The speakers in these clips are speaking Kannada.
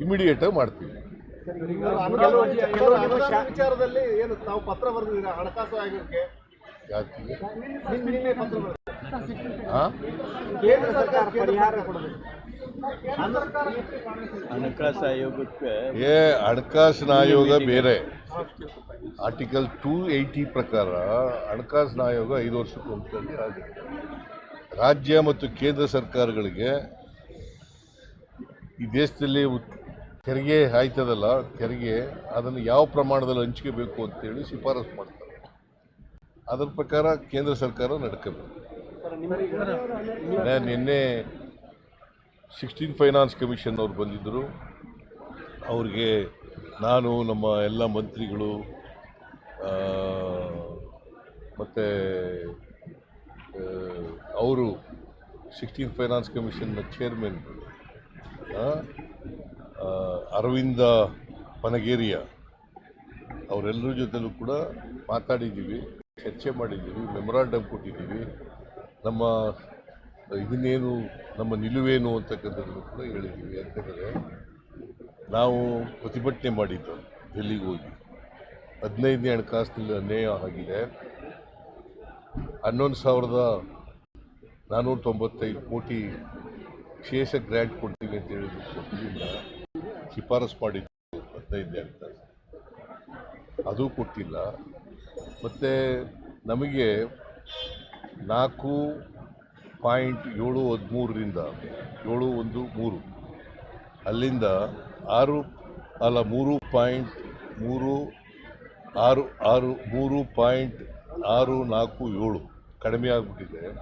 ಇಮಿಡಿಯೇಟಾಗಿ ಮಾಡ್ತೀವಿ. ಕೆಲವು ವಿಚಾರದಲ್ಲಿ ಏನು ತಾವು ಪತ್ರ ಬರೆದಿದ್ದೀರಾ? ಹಣಕಾಸು ಆಯೋಗಕ್ಕೆ? ಯಾಕೆ? ನಿನ್ನೆ ನಿನ್ನೆ ಪತ್ರ ಬರೆದಿದ್ದೀರಾ? ಹಾಂ ಕೇಂದ್ರ ಸರ್ಕಾರ ಪರಿಹಾರ ಕೊಡಬೇಕು. ಹಣಕಾಸು ಆಯೋಗಕ್ಕೆ ಏ ಹಣಕಾಸಿನ ಆಯೋಗ ಬೇರೆ. ಆರ್ಟಿಕಲ್ ಟೂ ಏಯ್ಟಿ ಪ್ರಕಾರ ಹಣಕಾಸಿನ ಆಯೋಗ ಐದು ವರ್ಷಕ್ಕೊಂದ್ಸಲಿ ಆಗುತ್ತೆ ರಾಜ್ಯ ಮತ್ತು ಕೇಂದ್ರ ಸರ್ಕಾರಗಳಿಗೆ ಈ ದೇಶದಲ್ಲಿ ಉತ್- ತೆರಿಗೆ ಆಯ್ತದಲ್ಲ, ತೆರಿಗೆ ಅದನ್ನು ಯಾವ ಪ್ರಮಾಣದಲ್ಲಿ ಹಂಚ್ಕೋಬೇಕು ಅಂತೇಳಿ ಶಿಫಾರಸು ಮಾಡ್ತಾರೆ. ಅದರ ಪ್ರಕಾರ ಕೇಂದ್ರ ಸರ್ಕಾರ ನಡ್ಕೋಬೇಕು. ನಿನ್ನೆ ಸಿಕ್ಸ್ಟೀನ್ ಫೈನಾನ್ಸ್ ಕಮಿಷನ್ ಅವ್ರು ಬಂದಿದ್ದರು. ಅವ್ರಿಗೆ ನಾನು, ನಮ್ಮ ಎಲ್ಲ ಮಂತ್ರಿಗಳು ಮತ್ತು ಅವರು ಸಿಕ್ಸ್ಟೀನ್ ಫೈನಾನ್ಸ್ ಕಮಿಷನ್ನ ಚೇರ್ಮನ್ ಅರವಿಂದ ಪನಗೇರಿಯ ಅವರೆಲ್ಲರ ಜೊತೆಲೂ ಕೂಡ ಮಾತಾಡಿದ್ದೀವಿ, ಚರ್ಚೆ ಮಾಡಿದ್ದೀವಿ ಮೆಮೊರಾಂಡಮ್ ಕೊಟ್ಟಿದ್ದೀವಿ. ನಮ್ಮ ಇದನ್ನೇನು ನಮ್ಮ ನಿಲುವೇನು ಅಂತಕ್ಕಂಥದ್ದನ್ನು ಕೂಡ ಹೇಳಿದ್ದೀವಿ. ಯಾಕಂದರೆ ನಾವು ಪ್ರತಿಭಟನೆ ಮಾಡಿದ್ದು ಡೆಲ್ಲಿಗೆ ಹೋಗಿ. ಹದಿನೈದನೇ ಹಣಕಾಸಿನಲ್ಲಿ ಅನ್ಯಾಯ ಆಗಿದೆ. ಹನ್ನೊಂದು ಸಾವಿರದ ನಾನ್ನೂರ ತೊಂಬತ್ತೈದು ಕೋಟಿ ವಿಶೇಷ ಗ್ರ್ಯಾಂಟ್ ಕೊಡ್ತೀವಿ ಅಂತ ಹೇಳಿದ್ರು. ಕೊಟ್ಟಿಲ್ಲ ಶಿಫಾರಸು ಮಾಡಿದ್ದು ಹದಿನೈದನೇ ಅಂತ. ಅದು ಕೊಟ್ಟಿಲ್ಲ. ಮತ್ತು ನಮಗೆ ನಾಲ್ಕು ಪಾಯಿಂಟ್ ಏಳು ಹದಿಮೂರರಿಂದ ಏಳು ಒಂದು ಮೂರು. ಅಲ್ಲಿಂದ ಆರು, ಅಲ್ಲ ಮೂರು ಪಾಯಿಂಟ್ ಮೂರು, ಆರು ಆರು, ಮೂರು ಪಾಯಿಂಟ್ ಆರು ನಾಲ್ಕು ಏಳು ಕಡಿಮೆ ಆಗಿಬಿಟ್ಟಿದೆ.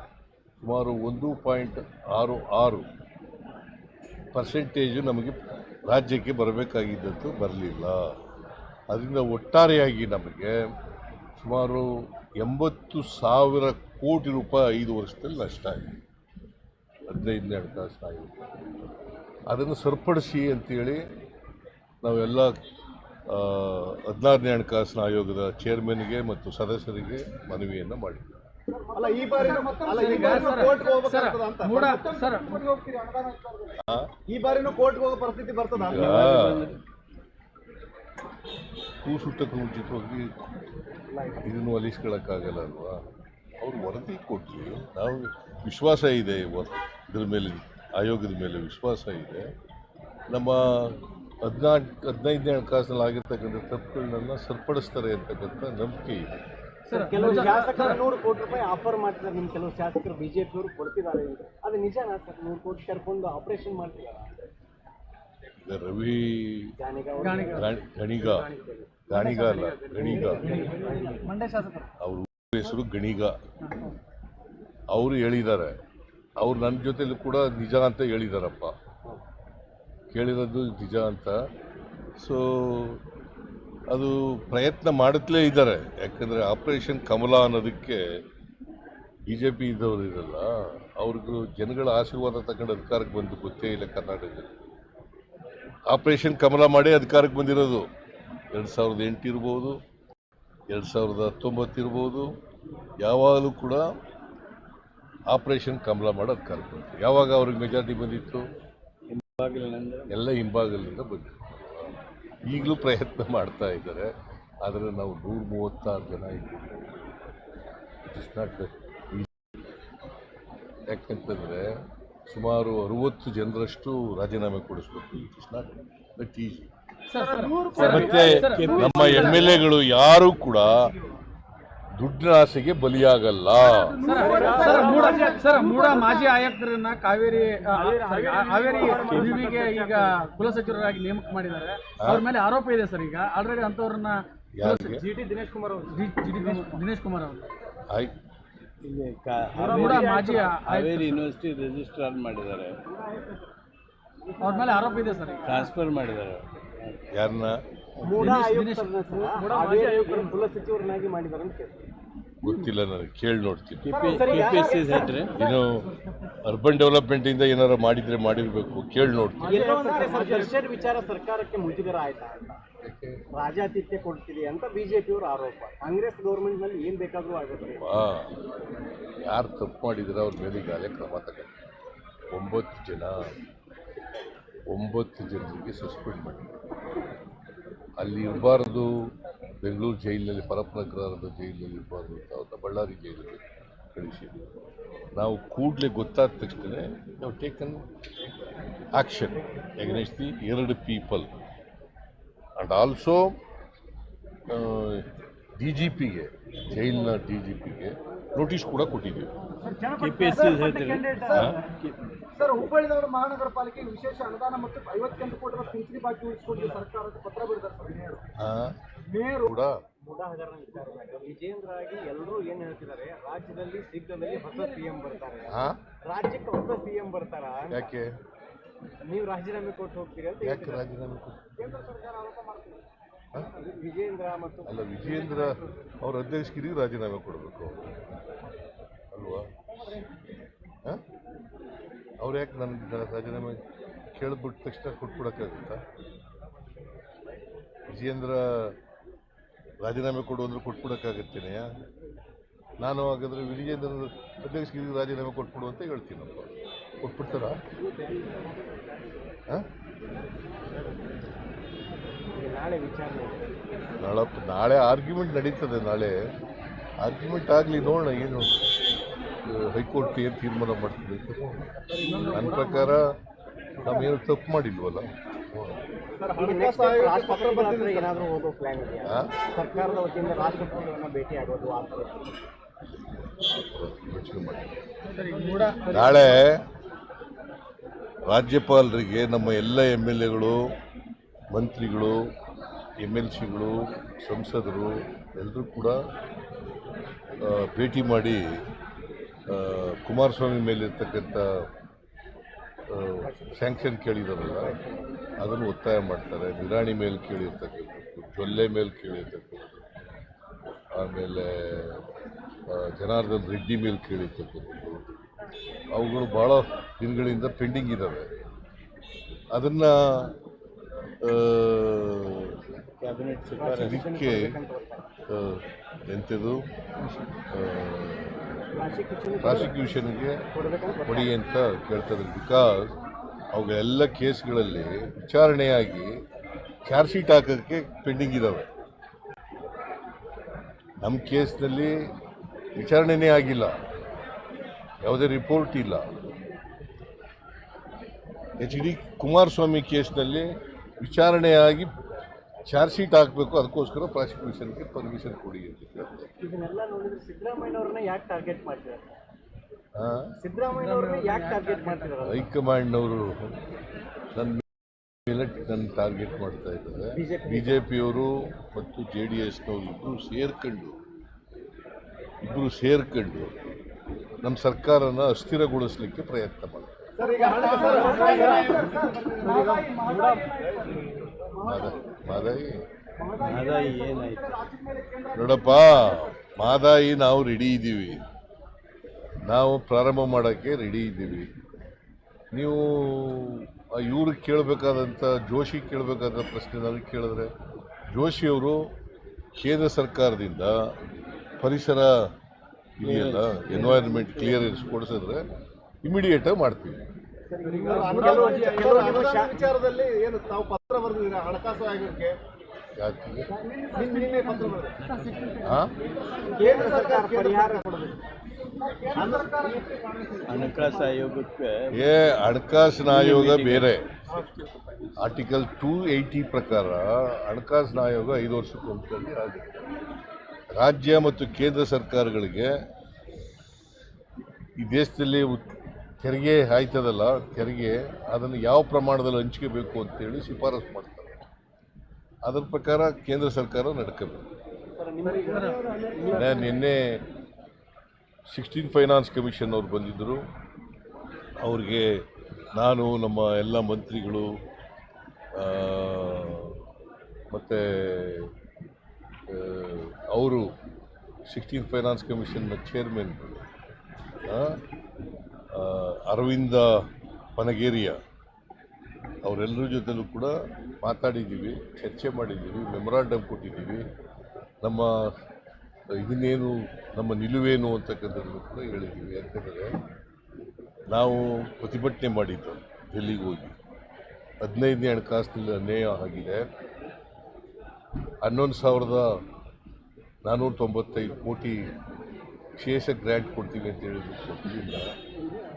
ಸುಮಾರು ಒಂದು ಪಾಯಿಂಟ್ ಆರು ಆರು ಪರ್ಸೆಂಟೇಜು ನಮಗೆ ರಾಜ್ಯಕ್ಕೆ ಬರಬೇಕಾಗಿದ್ದದ್ದು ಬರಲಿಲ್ಲ. ಅದರಿಂದ ಒಟ್ಟಾರೆಯಾಗಿ ನಮಗೆ ಸುಮಾರು ಎಂಬತ್ತು ಸಾವಿರ ಕೋಟಿ ರೂಪಾಯಿ ಐದು ವರ್ಷದಲ್ಲಿ ನಷ್ಟ ಆಗಿದೆ. ಹದಿನೈದನೇ ಹಣಕಾಸು ಆಗಿದೆ ಅದನ್ನು ಸರಿಪಡಿಸಿ ಅಂತೇಳಿ ನಾವೆಲ್ಲ ಹದಿನಾರನೇ ಹಣಕಾಸಿನ ಆಯೋಗದ ಚೇರ್ಮನ್ಗೆ ಮತ್ತು ಸದಸ್ಯರಿಗೆ ಮನವಿಯನ್ನು ಮಾಡಿದ್ದೇವೆ ಈ ಬಾರಿ ಅಲ್ಲ ಈ ಬಾರಿನೂ ಕೋರ್ಟ್ಗೆ ಹೋಗ್ಬೇಕಾಗ್ತದ ಅಂತ. ಮೂಡ ಸರ್ ಈ ಬಾರಿನೂ ಕೋರ್ಟ್ಗೆ ಹೋಗೋ ಪರಿಸ್ಥಿತಿ ಬರ್ತದ? ಹೂ ಕೂಸುಟ್ಟಕ್ಕೆ ಮುಂಚಿತವಾಗಿ ಇದನ್ನು ಒಲಿಸ್ಕೊಳ್ಳೋಕ್ಕಾಗಲ್ಲ ಅಲ್ವಾ? ಅವ್ರು ವರದಿ ಕೊಟ್ಟರು ನಾವು ವಿಶ್ವಾಸ ಇದೆ ಇದ್ರ ಮೇಲೆ ಆಯೋಗದ ಮೇಲೆ ವಿಶ್ವಾಸ ಇದೆ. ನಮ್ಮ ಹದಿನಾಲ್ಕು ಹದಿನೈದನೇ ಹಣಕಾಸಿನಲ್ಲಿ ಆಗಿರ್ತಕ್ಕಂಥ ತಪ್ಪುಗಳನ್ನೆಲ್ಲ ಸರಿಪಡಿಸ್ತಾರೆ ಅಂತಕ್ಕಂಥ ನಂಬಿಕೆ ಇದೆ. ಕೆಲವು ಶಾಸಕರು ನೂರು ಕೋಟಿ ರೂಪಾಯಿ ಆಫರ್ ಮಾಡ್ತಿದ್ದಾರೆ. ನಿಮ್ ಕೆಲವು ಶಾಸಕರು ಬಿಜೆಪಿಯವರು ಕೊಡ್ತಿದ್ದಾರೆ ಅಂತ. ಅದು ನಿಜನಾ ಸರ್? ನೂರು ಕೋಟಿ ಕರ್ಕೊಂಡು ಆಪರೇಷನ್ ಮಾಡ್ತಿದ್ದಾರೆ. ರವಿ ಗಣಿಗ ಗಾಣಿ- ಗಣಿಗ. ಗಾಣಿಗ ಅಲ್ಲ ಗಣಿಗ. ಅವ್ರ ಹೆಸರು ಗಣಿಗ. ಅವರು ಹೇಳಿದ್ದಾರೆ. ಅವ್ರು ನನ್ನ ಜೊತೆಲೂ ಕೂಡ ನಿಜ ಅಂತ ಹೇಳಿದಾರಪ್ಪ. ಕೇಳಿರೋದು ನಿಜ ಅಂತ. ಸೊ ಅದು ಪ್ರಯತ್ನ ಮಾಡುತ್ತಲೇ ಇದ್ದಾರೆ. ಯಾಕಂದರೆ ಆಪರೇಷನ್ ಕಮಲ ಅನ್ನೋದಕ್ಕೆ ಬಿ ಜೆ ಪಿ ಇದ್ದವ್ರು ಇರಲ್ಲ ಅವ್ರಿಗೂ ಜನಗಳ ಆಶೀರ್ವಾದ ತಗೊಂಡು ಅಧಿಕಾರಕ್ಕೆ ಬಂದು ಗೊತ್ತೇ ಇಲ್ಲ ಕರ್ನಾಟಕದಲ್ಲಿ. ಆಪರೇಷನ್ ಕಮಲ ಮಾಡಿ ಅಧಿಕಾರಕ್ಕೆ ಬಂದಿರೋದು. ಎರಡು ಸಾವಿರದ ಎಂಟು ಇರ್ಬೋದು ಎರಡು ಸಾವಿರದ ಹತ್ತೊಂಬತ್ತು ಇರ್ಬೋದು ಯಾವಾಗಲೂ ಕೂಡ ಆಪರೇಷನ್ ಕಮಲ ಮಾಡಿ ಅಧಿಕಾರಕ್ಕೆ ಬಂತು ಯಾವಾಗ ಅವ್ರಿಗೆ ಮೆಜಾರಿಟಿ ಬಂದಿತ್ತು? ಎಲ್ಲ ಹಿಂಭಾಗಲಿಂದ ಬಂದಿತ್ತು. ಈಗಲೂ ಪ್ರಯತ್ನ ಮಾಡ್ತಾ ಇದ್ದಾರೆ. ಆದರೆ ನಾವು ನೂರ ಮೂವತ್ತಾರು ಜನ ಇದ್ದೀವಿ. ಇಟ್ ಇಸ್ ನಾಟ್ ಯಾಕಂತಂದರೆ ಸುಮಾರು ಅರುವತ್ತು ಜನರಷ್ಟು ರಾಜೀನಾಮೆ ಕೊಡಿಸ್ಬೇಕು. ಈ ಇಸ್ ನಾಟ್ ದಟ್ ಈಸಿ ಮತ್ತೆ ನಮ್ಮ ಎಂ ಎಲ್ ಎಗಳು ಯಾರೂ ಕೂಡ ದುಡ್ಡಿನ ಆಸೆಗೆ ಬಲಿಯಾಗಲ್ಲ. ಸರ್ ಮೂಡ ಮಾಜಿ ಆಯುಕ್ತರನ್ನ ಕಾವೇರಿ ಕಾವೇರಿ ಹಾವೇರಿ ವಿವಿಗೆ ಈಗ ಕುಲಸಚಿವರಾಗಿ ನೇಮಕ ಮಾಡಿದ್ದಾರೆ. ಅವ್ರ ಮೇಲೆ ಆರೋಪ ಇದೆ ಸರ್ ಈಗ. ಆಲ್ರೆಡಿ ಅಂತವ್ರನ್ನ ಜಿ ಟಿ ದಿನೇಶ್ ಕುಮಾರ್ ಅವರು. ಜಿ ಟಿ ದಿನೇಶ್ ಕುಮಾರ್ ಅವರು. ಮೂಡ ಮಾಜಿ ಆವೇರಿ ಹಾವೇರಿ ಯೂನಿವರ್ಸಿಟಿ ರಿಜಿಸ್ಟ್ರಾರ್ ಮಾಡಿದ್ದಾರೆ. ಅವ್ರ ಮೇಲೆ ಆರೋಪ ಇದೆ ಸರ್ ಟ್ರಾನ್ಸ್ಫರ್ ಮಾಡಿದ್ದಾರೆ. ಯಾರನ್ನ ದಿನೇಶ್- ಆಯುಕ್ತರನ್ನ ಕುಲ ಸಚಿವರನ್ನಾಗಿ ಮಾಡಿದ್ದಾರೆ ಅಂತ ಕೇಳ್ತಾರೆ. ಗೊತ್ತಿಲ್ಲ ನನಗೆ ಕೇಳಿ ನೋಡ್ತೀನಿ. ಇನ್ನು ಅರ್ಬನ್ ಡೆವಲಪ್ಮೆಂಟಿಂದ ಏನಾರು ಮಾಡಿದ್ರೆ ಮಾಡಿರ್ಬೇಕು ಕೇಳಿ ನೋಡ್ತೀನಿ. ದರ್ಶನ್ ವಿಚಾರ ಸರ್ಕಾರಕ್ಕೆ ಮುಜುಗರ ಆಯ್ತಾ ರಾಜಾತಿಥ್ಯ ಕೊಡ್ತೀರಿ ಅಂತ ಬಿಜೆಪಿಯವರು ಆರೋಪ. ಕಾಂಗ್ರೆಸ್ ಗೌರ್ಮೆಂಟ್ನಲ್ಲಿ ಏನ್ ಬೇಕಾದ್ರೂ ಆಗುತ್ತೆ. ಯಾರು ತಪ್ಪು ಮಾಡಿದ್ರೆ ಅವ್ರ ಮೇಲೆ ಈಗಾಗಲೇ ಕ್ರಮ ತಗೊಂಡು ಒಂಬತ್ತು ಜನ ಒಂಬತ್ತು ಜನರಿಗೆ ಸಸ್ಪೆಂಡ್ ಮಾಡಿದ್ರು ಅಲ್ಲಿ ಇರಬಾರ್ದು. ಬೆಂಗಳೂರು ಜೈಲಿನಲ್ಲಿ ಪರಪ್ಪನಗರದ ಜೈಲಿನಲ್ಲಿ ಅವ್ರನ್ನ ಬಳ್ಳಾರಿ ಜೈಲಿಗೆ ಕಳಿಸಿ ನಾವು ಕೂಡಲೇ ಗೊತ್ತಾದ ತಕ್ಷಣ ನಾವು ಟೇಕನ್ ಆಕ್ಷನ್ ಎಗ್ನೆಸ್ಟ್ ದಿ ಎರಡು people and also D G ಪಿಗೆ ಜೈಲಿನ ಡಿ ಜಿ ಪಿಗೆ ನೋಟಿಸ್ ಕೂಡ ಕೊಟ್ಟಿದ್ದೀವಿ? ಸರ್ ಹುಬ್ಬಳ್ಳಿ ಧಾರವಾಡ ಮಹಾನಗರ ಪಾಲಿಕೆಗೆ ವಿಶೇಷ ಅನುದಾನ ಮತ್ತು ಐವತ್ತೆಂಟು ಕೋಟಿ ರೂಪಾಯಿ ಪಿಂಚಣಿ ಬಾಕಿ ಉಳಿಸಿಕೊಂಡು ಸರ್ಕಾರಕ್ಕೆ ಪತ್ರ ಮೇಯರ್. ಕೂಡ? ವಿಜೇಂದ್ರ ಆಗಿ ಎಲ್ಲರೂ ಏನ್ ಹೇಳ್ತಿದ್ದಾರೆ? ರಾಜ್ಯದಲ್ಲಿ ಶೀಘ್ರದಲ್ಲಿ ಹೊಸ ಸಿಎಂ ಬರ್ತಾರೆ. ಆ? ರಾಜ್ಯಕ್ಕೆ ಹೊಸ ಸಿಎಂ ಬರ್ತಾರ? ಯಾಕೆ? ನೀವು ರಾಜೀನಾಮೆ ಕೊಟ್ಟು ಹೋಗ್ತೀರಿ ಅಂತ ಯಾಕೆ. ರಾಜೀನಾಮೆ ಕೇಂದ್ರ ಸರ್ಕಾರ ಆರೋಪ ಮತ್ತು ಅಲ್ಲ, ವಿಜೇಂದ್ರ ಅವ್ರ ಅಧ್ಯಕ್ಷಗಿರಿಗೆ ರಾಜೀನಾಮೆ ಕೊಡಬೇಕು. ಅಲ್ವಾ? ಅವ್ರು ಯಾಕೆ ನನಗೆ ರಾಜೀನಾಮೆ ಕೇಳಿಬಿಟ್ಟ ತಕ್ಷಣ ಕೊಟ್ಬಿಡೋಕ್ಕಾಗುತ್ತಾ? ವಿಜೇಂದ್ರ ರಾಜೀನಾಮೆ ಕೊಡು ಅಂದ್ರೆ ಕೊಟ್ಬಿಡೋಕ್ಕಾಗತ್ತೇನೆಯ ನಾನು ಹಾಗಾದ್ರೆ ವಿಜೇಂದ್ರ ಅಧ್ಯಕ್ಷಗಿರಿಗೆ ರಾಜೀನಾಮೆ ಕೊಟ್ಬಿಡು ಅಂತ ಹೇಳ್ತೀನಪ್ಪ. ಕೊಟ್ಬಿಡ್ತಾರಾ ಹಾಂ? ಈಗ ನಾಳೆ ವಿಚಾರಣೆ ನಾಳೆ ನಾಳೆ ಆರ್ಗ್ಯುಮೆಂಟ್ ನಡೀತದೆ ನಾಳೆ. ಆರ್ಗ್ಯುಮೆಂಟ್ ಆಗಲಿ ನೋಡೋಣ ಏನು ಹೈಕೋರ್ಟ್ ಏನು ತೀರ್ಮಾನ ಮಾಡ್ತದೆ ನನ್ನ ಪ್ರಕಾರ ನಾವೇನು ತಪ್ಪು ಮಾಡಿಲ್ವಲ್ಲ? ಸರ್ಕಾರದ ವತಿಯಿಂದ ರಾಷ್ಟ್ರಪತಿಗಳನ್ನ ಭೇಟಿ ಆಗೋದು ನಾಳೆ ರಾಜ್ಯಪಾಲರಿಗೆ ನಮ್ಮ ಎಲ್ಲ ಎಂ ಎಲ್ ಎಗಳು, ಮಂತ್ರಿಗಳು, ಎಂ ಎಲ್ ಸಿಗಳು, ಸಂಸದರು ಎಲ್ಲರೂ ಕೂಡ ಭೇಟಿ ಮಾಡಿ ಕುಮಾರಸ್ವಾಮಿ ಮೇಲಿರ್ತಕ್ಕಂಥ ಸ್ಯಾಂಕ್ಷನ್ ಕೇಳಿದಾರಲ್ಲ, ಅದನ್ನು ಒತ್ತಾಯ ಮಾಡ್ತಾರೆ. ನಿರಾಣಿ ಮೇಲೆ ಕೇಳಿರ್ತಕ್ಕಂಥದ್ದು, ಜೊಲ್ಲೆ ಮೇಲೆ ಕೇಳಿರ್ತಕ್ಕಂಥದ್ದು, ಆಮೇಲೆ ಜನಾರ್ದನ್ ರೆಡ್ಡಿ ಮೇಲೆ ಕೇಳಿರ್ತಕ್ಕಂಥದ್ದು, ಅವುಗಳು ಭಾಳ ದಿನಗಳಿಂದ ಪೆಂಡಿಂಗ್ ಇದ್ದಾವೆ ಅದನ್ನು ಇದಕ್ಕೆ ಎಂಥದ್ದು ಪ್ರಾಸಿಕ್ಯೂಷನ್ಗೆ ಕೊಡಿ ಅಂತ ಕೇಳ್ತಾರೆ ಬಿಕಾಸ್ ಅವುಗಳೆಲ್ಲ ಕೇಸ್ಗಳಲ್ಲಿ ವಿಚಾರಣೆಯಾಗಿ ಚಾರ್ಜ್ ಶೀಟ್ ಹಾಕೋಕ್ಕೆ ಪೆಂಡಿಂಗ್ ಇದ್ದಾವೆ ನಮ್ಮ ಕೇಸ್ನಲ್ಲಿ ವಿಚಾರಣೆನೇ ಆಗಿಲ್ಲ. ಯಾವುದೇ ರಿಪೋರ್ಟ್ ಇಲ್ಲ. ಎಚ್ ಡಿ ಕುಮಾರಸ್ವಾಮಿ ಕೇಸ್ನಲ್ಲಿ ವಿಚಾರಣೆಯಾಗಿ ಚಾರ್ಜ್ ಶೀಟ್ ಹಾಕಬೇಕು ಅದಕ್ಕೋಸ್ಕರ ಪ್ರಾಸಿಕ್ಯೂಷನ್ಗೆ ಪರ್ಮಿಷನ್ ಕೊಡಿ ಅಂತ ಹೈಕಮಾಂಡ್ನವರು ನನ್ನ ಮೇಲೆ ನನ್ನ ಟಾರ್ಗೆಟ್ ಮಾಡ್ತಾ ಇದ್ದಾರೆ. ಬಿ ಜೆ ಪಿಯವರು ಮತ್ತು ಜೆ ಡಿ ಎಸ್ನವರು ಇಬ್ಬರು ಸೇರ್ಕೊಂಡು ಇಬ್ಬರು ಸೇರ್ಕೊಂಡು ನಮ್ಮ ಸರ್ಕಾರನ ಅಸ್ಥಿರಗೊಳಿಸಲಿಕ್ಕೆ ಪ್ರಯತ್ನ ಮಾಡ್ತಾರೆ. ಮಾದಾಯಿ ನೋಡಪ್ಪ ಮಾದಾಯಿ ನಾವು ರೆಡಿ ಇದ್ದೀವಿ. ನಾವು ಪ್ರಾರಂಭ ಮಾಡೋಕ್ಕೆ ರೆಡಿ ಇದ್ದೀವಿ. ನೀವು ಇವ್ರಿಗೆ ಕೇಳಬೇಕಾದಂಥ ಜೋಶಿ ಕೇಳಬೇಕಾದ ಪ್ರಶ್ನೆ ನನಗೆ ಕೇಳಿದ್ರೆ ಜೋಶಿಯವರು ಕೇಂದ್ರ ಸರ್ಕಾರದಿಂದ ಪರಿಸರ ಇದೆಯಲ್ಲ ಎನ್ವೈರನ್ಮೆಂಟ್ ಕ್ಲಿಯರೆನ್ಸ್ ಕೊಡಿಸಿದ್ರೆ ಇಮಿಡಿಯೇಟಾಗಿ ಮಾಡ್ತೀವಿ. ವಿಚಾರದಲ್ಲಿ ಏನು ತಾವು ಪತ್ರ ಬರೆದಿದ್ದೀರಾ? ಹಣಕಾಸು ಆಯೋಗಕ್ಕೆ? ಹಣಕಾಸು ಏ ಹಣಕಾಸಿನ ಆಯೋಗ ಬೇರೆ. ಆರ್ಟಿಕಲ್ ಟೂ ಏಯ್ಟಿ ಪ್ರಕಾರ ಹಣಕಾಸಿನ ಆಯೋಗ ಐದು ವರ್ಷಕ್ಕೊಂದ್ಸಲಿ ಆಗುತ್ತೆ ರಾಜ್ಯ ಮತ್ತು ಕೇಂದ್ರ ಸರ್ಕಾರಗಳಿಗೆ ಈ ದೇಶದಲ್ಲಿ ಉತ್- ತೆರಿಗೆ ಆಯ್ತದಲ್ಲ ತೆರಿಗೆ ಅದನ್ನು ಯಾವ ಪ್ರಮಾಣದಲ್ಲಿ ಹಂಚ್ಕೋಬೇಕು ಅಂತೇಳಿ ಶಿಫಾರಸು ಮಾಡ್ತಾರೆ. ಅದರ ಪ್ರಕಾರ ಕೇಂದ್ರ ಸರ್ಕಾರ ನಡ್ಕೋಬೇಕು. ನಾನು ನಿನ್ನೆ ಸಿಕ್ಸ್ಟೀನ್ ಫೈನಾನ್ಸ್ ಕಮಿಷನ್ ಅವ್ರು ಬಂದಿದ್ದರು. ಅವ್ರಿಗೆ ನಾನು, ನಮ್ಮ ಎಲ್ಲ ಮಂತ್ರಿಗಳು ಮತ್ತು ಅವರು ಸಿಕ್ಸ್ಟೀನ್ ಫೈನಾನ್ಸ್ ಕಮಿಷನ್ನ ಚೇರ್ಮನ್ ಅರವಿಂದ ಪನಗೇರಿಯ ಅವರೆಲ್ಲರ ಜೊತೆಲೂ ಕೂಡ ಮಾತಾಡಿದ್ದೀವಿ, ಚರ್ಚೆ ಮಾಡಿದ್ದೀವಿ ಮೆಮೊರಾಂಡಮ್ ಕೊಟ್ಟಿದ್ದೀವಿ. ನಮ್ಮ ಇದನ್ನೇನು ನಮ್ಮ ನಿಲುವೇನು ಅಂತಕ್ಕಂಥದ್ದನ್ನು ಕೂಡ ಹೇಳಿದ್ದೀವಿ. ಯಾಕಂದರೆ ನಾವು ಪ್ರತಿಭಟನೆ ಮಾಡಿದ್ದು ಡೆಲ್ಲಿಗೆ ಹೋಗಿ. ಹದಿನೈದನೇ ಹಣಕಾಸಿನಲ್ಲಿ ಅನ್ಯಾಯ ಆಗಿದೆ. ಹನ್ನೊಂದು ಸಾವಿರದ ನಾನ್ನೂರ ತೊಂಬತ್ತೈದು ಕೋಟಿ ವಿಶೇಷ ಗ್ರ್ಯಾಂಟ್ ಕೊಡ್ತೀವಿ ಅಂತ ಹೇಳಿದ್ರು ಕೊಟ್ಟಿಲ್ಲ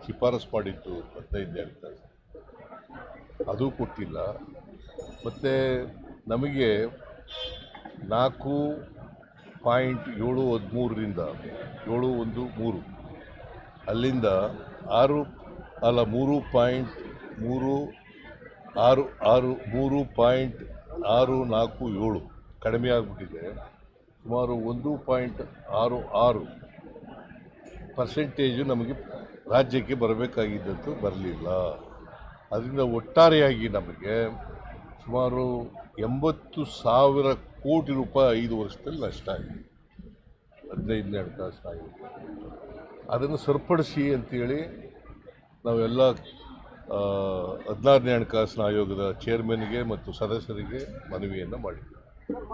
ಶಿಫಾರಸು ಮಾಡಿತ್ತು ಹದಿನೈದನೇ ಅಂತ. ಅದು ಕೊಟ್ಟಿಲ್ಲ. ಮತ್ತು ನಮಗೆ ನಾಲ್ಕು ಪಾಯಿಂಟ್ ಏಳು ಹದಿಮೂರರಿಂದ ಏಳು ಒಂದು ಮೂರು. ಅಲ್ಲಿಂದ ಆರು, ಅಲ್ಲ ಮೂರು ಪಾಯಿಂಟ್ ಮೂರು, ಆರು ಆರು, ಮೂರು ಪಾಯಿಂಟ್ ಆರು ನಾಲ್ಕು ಏಳು ಕಡಿಮೆ ಆಗಿಬಿಟ್ಟಿದೆ. ಸುಮಾರು ಒಂದು ಪಾಯಿಂಟ್ ಆರು ಆರು ಪರ್ಸೆಂಟೇಜು ನಮಗೆ ರಾಜ್ಯಕ್ಕೆ ಬರಬೇಕಾಗಿದ್ದಂತೂ ಬರಲಿಲ್ಲ. ಅದರಿಂದ ಒಟ್ಟಾರೆಯಾಗಿ ನಮಗೆ ಸುಮಾರು ಎಂಬತ್ತು ಸಾವಿರ ಕೋಟಿ ರೂಪಾಯಿ ಐದು ವರ್ಷದಲ್ಲಿ ನಷ್ಟ ಆಗಿದೆ. ಹದಿನೈದನೇ ಹಣಕಾಸು ಆಗಿದೆ ಅದನ್ನು ಸರಿಪಡಿಸಿ ಅಂತೇಳಿ ನಾವೆಲ್ಲ ಹದಿನಾರನೇ ಹಣಕಾಸಿನ ಆಯೋಗದ ಚೇರ್ಮನ್ಗೆ ಮತ್ತು ಸದಸ್ಯರಿಗೆ ಮನವಿಯನ್ನು ಮಾಡಿದ್ವಿ.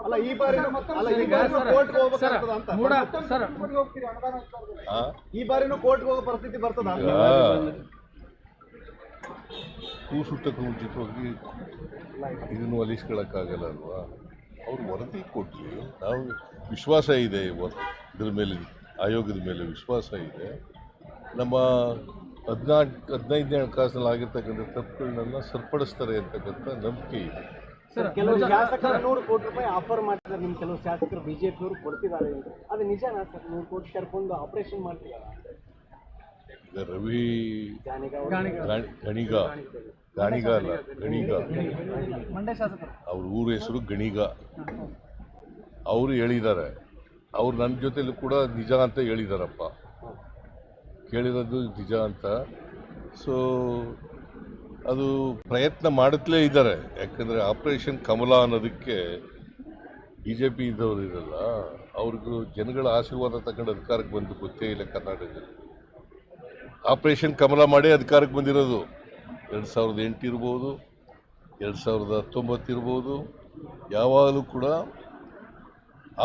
ಅಲ್ಲ ಈ ಬಾರಿ ಅಲ್ಲ ಈ ಬಾರಿನೂ ಕೋರ್ಟ್ಗೆ ಸರ್ ಹೋಗ್ಬೇಕಾಗ್ತದ ಅಂತ. ಮೂಡ ಸರ್ ಆ? ಈ ಬಾರಿನೂ ಕೋರ್ಟ್ಗೆ ಹೋಗೋ ಪರಿಸ್ಥಿತಿ ಬರ್ತದ? ಕೂಸುಟ್ಟಕ್ಕೆ ಮುಂಚಿತವಾಗಿ ಇದನ್ನು ಒಲಿಸ್ಕೊಳ್ಳೋಕ್ಕಾಗಲ್ಲ ಅಲ್ವಾ? ಅವ್ರು ವರದಿ ಕೊಟ್ಟರು ನಾವು ವಿಶ್ವಾಸ ಇದೆ ಇದ್ರ ಮೇಲೆ ಆಯೋಗದ ಮೇಲೆ ವಿಶ್ವಾಸ ಇದೆ. ನಮ್ಮ ಹದಿನಾಲ್ಕು ಹದಿನೈದನೇ ಹಣಕಾಸಿನಲ್ಲಿ ಆಗಿರ್ತಕ್ಕಂಥ ತಪ್ಪುಗಳನ್ನೆಲ್ಲ ಸರಿಪಡಿಸ್ತಾರೆ ಅಂತಕ್ಕಂಥ ನಂಬಿಕೆ ಇದೆ. ಸರ್ ಕೆಲವು ಶಾಸಕರು ನೂರು ಕೋಟಿ ರೂಪಾಯಿ ಆಫರ್ ಮಾಡ್ತಿದ್ದಾರೆ. ನಿಮ್ಮ ಕೆಲವು ಶಾಸಕರು ಬಿಜೆಪಿ ಅವರು ಕೊಡ್ತಿದ್ದಾರೆ. ಅದು ನಿಜನಾ ಸರ್? ನೂರು ಕೋಟಿ ಕರ್ಕೊಂಡು ಆಪರೇಷನ್ ಮಾಡ್ತಿದ್ದಾರೆ? ರವಿ ಗಣಿಗ ಗಾಣಿಗ. ಗಣಿಗ ಅಲ್ಲ ಗಣಿಗ. ಅವ್ರ ಊರ ಹೆಸರು ಗಣಿಗ. ಅವರು ಹೇಳಿದ್ದಾರೆ. ಅವ್ರು ನನ್ನ ಜೊತೆಲೂ ಕೂಡ ನಿಜ ಅಂತ ಹೇಳಿದಾರಪ್ಪ. ಕೇಳಿರೋದು ನಿಜ ಅಂತ. ಸೊ ಅದು ಪ್ರಯತ್ನ ಮಾಡುತ್ತಲೇ ಇದ್ದಾರೆ. ಯಾಕಂದರೆ ಆಪರೇಷನ್ ಕಮಲ ಅನ್ನೋದಕ್ಕೆ ಬಿ ಜೆ ಪಿ ಇದ್ದವ್ರು ಇರಲ್ಲ ಅವ್ರಿಗೂ ಜನಗಳ ಆಶೀರ್ವಾದ ತಗೊಂಡು ಅಧಿಕಾರಕ್ಕೆ ಬಂದು ಗೊತ್ತೇ ಇಲ್ಲ ಕರ್ನಾಟಕದಲ್ಲಿ. ಆಪರೇಷನ್ ಕಮಲ ಮಾಡಿ ಅಧಿಕಾರಕ್ಕೆ ಬಂದಿರೋದು. ಎರಡು ಸಾವಿರದ ಎಂಟು ಇರ್ಬೋದು ಎರಡು ಸಾವಿರದ ಹತ್ತೊಂಬತ್ತು ಇರ್ಬೋದು ಯಾವಾಗಲೂ ಕೂಡ